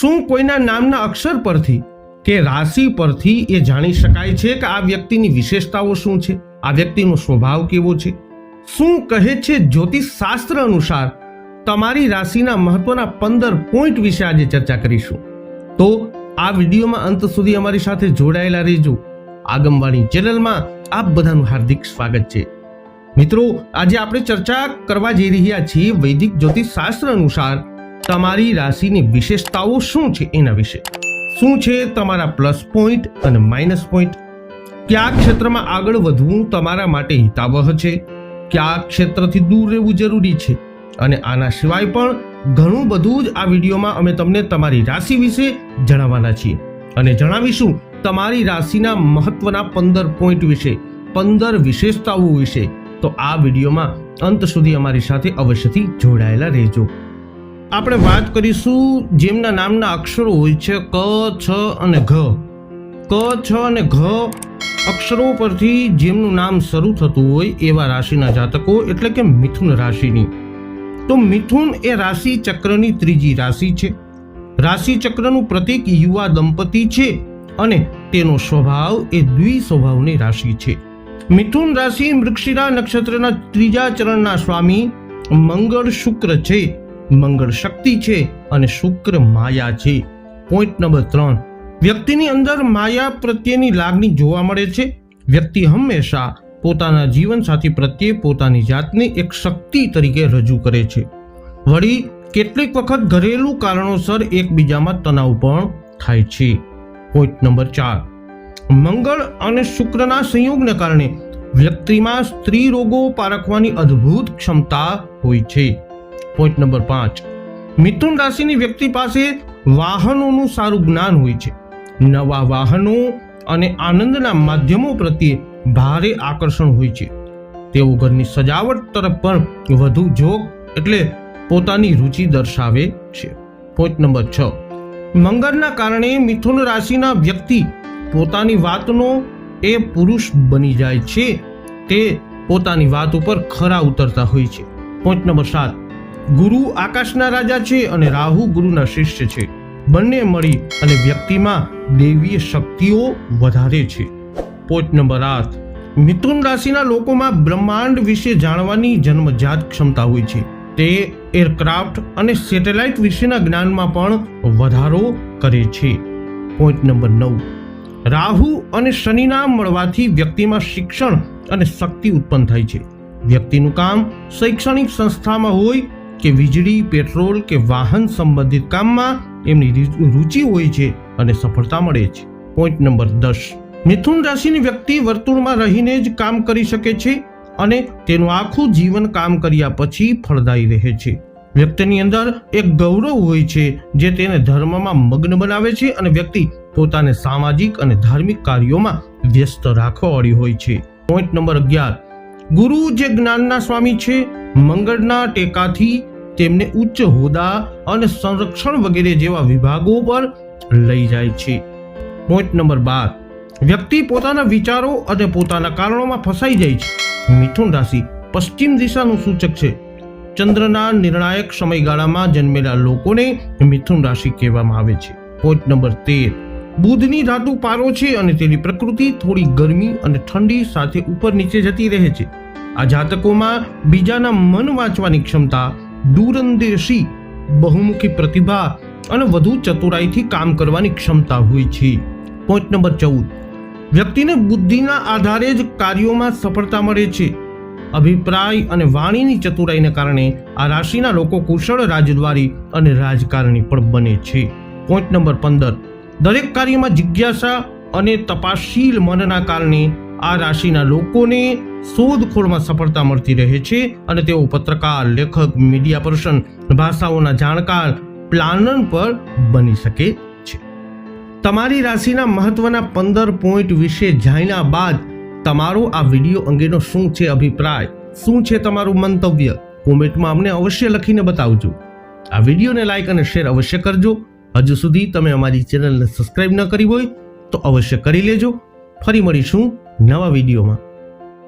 શું કોઈના નામના અક્ષર પરથી કે રાશિ પરથી એ જાણી શકાય છે કે આ વ્યક્તિની વિશેષતાઓ શું છે? આ વ્યક્તિનો સ્વભાવ કેવો છે? શું કહે છે જ્યોતિષ શાસ્ત્ર અનુસાર તમારી રાશિના મહત્વના પંદર પોઈન્ટ વિશે આજે ચર્ચા કરીશું? તો આ વિડીયોમાં અંત સુધી અમારી સાથે જોડાયેલા રહેજો. આગમવાણી ચેનલમાં આપ બધાનું હાર્દિક સ્વાગત છે. મિત્રો, આજે આપણે ચર્ચા કરવા જઈ રહ્યા છીએ વૈદિક જ્યોતિષ શાસ્ત્ર અનુસાર તમારી રાશિની વિશેષતાઓ શું છે એના વિશે? શું છે તમારા પ્લસ પોઈન્ટ અને માઇનસ પોઈન્ટ કયા ક્ષેત્રમાં આગળ વધવું તમારા માટે હિતાવહ છે? કયા ક્ષેત્રથી દૂર રહેવું જરૂરી છે? અને આના સિવાય પણ ઘણું બધું જ આ વિડીયોમાં અમે તમને તમારી રાશિ વિશે જણાવવાના છીએ. અને જણાવીશું તમારી રાશિના મહત્વના પંદર પોઈન્ટ વિશે, પંદર વિશેષતાઓ વિશે. તો આ વિડીયોમાં અંત સુધી અમારી સાથે અવશ્યથી જોડાયેલા રહેજો. આપણે વાત કરીશું જેમના નામના અક્ષરો હોય છે ક, છ અને ઘ. ક, છ અને ઘ અક્ષરો પરથી જેમનું નામ શરૂ થતું હોય એવા રાશિના જાતકો, એટલે કે મિથુન રાશિની. તો મિથુન એ રાશિ ચક્રની ત્રીજી રાશિ છે. રાશિ ચક્રનું પ્રતીક યુવા દંપતી છે અને તેનો સ્વભાવ એ દ્વિ સ્વભાવની રાશિ છે. મિથુન રાશિ મૃક્ષિરા નક્ષત્રના ત્રીજા ચરણના સ્વામી મંગળ શુક્ર છે. મંગળ શક્તિ છે અને શુક્ર માયા છે. પોઈન્ટ નંબર ત્રણ. વ્યક્તિની અંદર માયા પ્રત્યેની લાગણી જોવા મળે છે. વ્યક્તિ હંમેશા પોતાના જીવનસાથી પ્રત્યે પોતાની જાતને એક શક્તિ તરીકે રજૂ કરે છે. વળી, કેટલીક વખત ઘરેલું કારણોસર એકબીજામાં તણાવ પણ થાય છે. પોઈન્ટ નંબર ચાર. મંગળ અને શુક્રના સંયોગને કારણે વ્યક્તિમાં સ્ત્રી રોગો પારખવાની અદ્ભુત ક્ષમતા હોય છે. પોઈન્ટ નંબર પાંચ. મિથુન રાશિની વ્યક્તિ પાસે વાહનોનું સારું જ્ઞાન હોય છે. નવા વાહનો અને આનંદના માધ્યમો પ્રત્યે ભારે આકર્ષણ હોય છે. તેઓ ઘરની સજાવટ તરફ પણ વધુ જોગ એટલે પોતાની રુચિ દર્શાવે છે. પોઈન્ટ નંબર છ. મંગળના કારણે મિથુન રાશિના વ્યક્તિ પોતાની વાતનો એ પુરુષ બની જાય છે. તે પોતાની વાત ઉપર ખરા ઉતરતા હોય છે. પોઈન્ટ નંબર સાત. ગુરુ આકાશના રાજા છે અને રાહુ ગુરુના શિષ્ય છે. બંને મળી અને વ્યક્તિમાં દૈવીય શક્તિઓ વધારે છે. પોચ નંબર આઠ. મિથુન રાશિના લોકોમાં બ્રહ્માંડ વિશે જાણવાની જન્મજાત ક્ષમતા હોય છે. તે એરક્રાફ્ટ અને સેટેલાઇટ વિશેના જ્ઞાનમાં પણ વધારો કરે છે. પોઈન્ટ નંબર નવ. રાહુ અને શનિના મળવાથી વ્યક્તિમાં શિક્ષણ અને શક્તિ ઉત્પન્ન થાય છે. વ્યક્તિનું કામ શૈક્ષણિક સંસ્થામાં હોય કે વીજળી, પેટ્રોલ કે વાહન સંબંધિત કામમાં એમની રુચિ- હોય છે અને સફળતા મળે છે. પોઈન્ટ નંબર દસ. મિથુન રાશિની વ્યક્તિ વર્તુળમાં રહીને જ કામ કરી શકે છે અને તેનું આખું જીવન કામ કર્યા પછી ફળદાયી રહે છે. વ્યક્તિની અંદર એક ગૌરવ હોય છે જે તેને ધર્મમાં મગ્ન બનાવે છે અને વ્યક્તિ પોતાને સામાજિક અને ધાર્મિક કાર્યોમાં વ્યસ્ત રાખવાવાળી હોય છે. પોઈન્ટ નંબર અગિયાર. ગુરુ જે જ્ઞાનના સ્વામી છે, મંગળના ટેકાથી તેમને ઉચ્ચ હોદ્દા અને સંરક્ષણ વગેરે જેવા વિભાગો પર લઈ જાય છે. પોઈન્ટ નંબર બાર. વ્યક્તિ પોતાના વિચારો અને પોતાના કારણોમાં ફસાઈ જાય છે. મિથુન રાશિ પશ્ચિમ દિશાનું સૂચક છે. ચંદ્રના નિર્ણાયક સમયગાળામાં જન્મેલા લોકોને મિથુન રાશિ કહેવામાં આવે છે. પોઈન્ટ નંબર તેર. બુધની ધાતુ પારો છે અને તેની પ્રકૃતિ થોડી ગરમી અને ઠંડી સાથે ઉપર નીચે જતી રહે છે. આ જાતકોમાં બીજાના મન વાંચવાની ક્ષમતા દૂરંદેશી, બહુમુખી પ્રતિભા અને વધુ ચતુરાઈથી કામ કરવાની ક્ષમતા હોય છે. પોઈન્ટ નંબર ચૌદ. વ્યક્તિને બુદ્ધિના આધારે જ કાર્યોમાં સફળતા મળે છે. અભિપ્રાય અને વાણીની ચતુરાઈને કારણે આ રાશિના લોકો કુશળ રાજદ્વારી અને રાજકારણી પણ બને છે. પોઈન્ટ નંબર પંદર. દરેક કાર્યમાં જિજ્ઞાસા અને તપાસશીલ મનના કારણે આ રાશિના લોકોને શોધખોળમાં સફળતા મળતી રહે છે અને તેઓ પત્રકાર, લેખક મીડિયા પર્સન ભાષાઓના જાણકાર પ્લાનર પર બની શકે છે. તમારી રાશિના મહત્વના પંદર પોઈન્ટ વિશે જાણ્યા બાદ તમારો આ વીડિયો અંગેનો શું છે અભિપ્રાય, શું છે તમારું મંતવ્ય, કોમેન્ટમાં અમને અવશ્ય લખીને બતાવજો. આ વિડીયોને લાઇક અને શેર અવશ્ય કરજો. હજુ સુધી તમે અમારી ચેનલને સબસ્ક્રાઇબ ન કરી હોય તો અવશ્ય કરી લેજો. ફરી મળીશું નવા વિડીયોમાં.